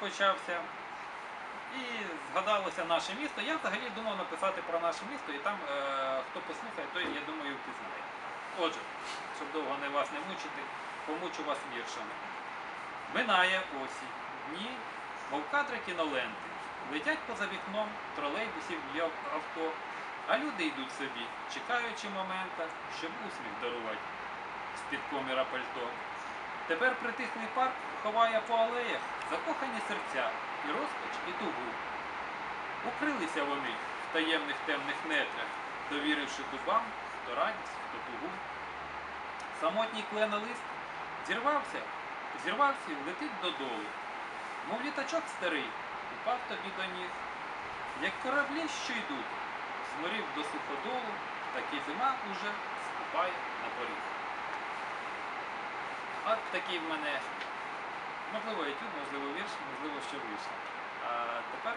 почався. І згадалося наше місто. Я взагалі думав написати про наше місто, і там е, хто послухає, той, я думаю, впізнає. Отже, щоб довго не вас не мучити, помучу вас віршами. Минає осінь, дні, мов кадри кіноленти. Летять поза вікном тролейбусів і авто, а люди йдуть собі, чекаючи момента, щоб усміх дарувати з-під коміра пальто. Тепер притихлий парк ховає по алеях закохані серця і розпач, і тугу. Укрилися вони в таємних темних нетрях, довіривши дубам то радість, то тугу. Самотній кленолист зірвався, зірвався і летить додолу. Мов літачок старий, упав тобі до ніг. Як кораблі, що йдуть, зморів до суходолу, так і зима уже скупає на поріг. От такий в мене, можливо, YouTube, можливо, вірш, можливо, що вийшло. А тепер...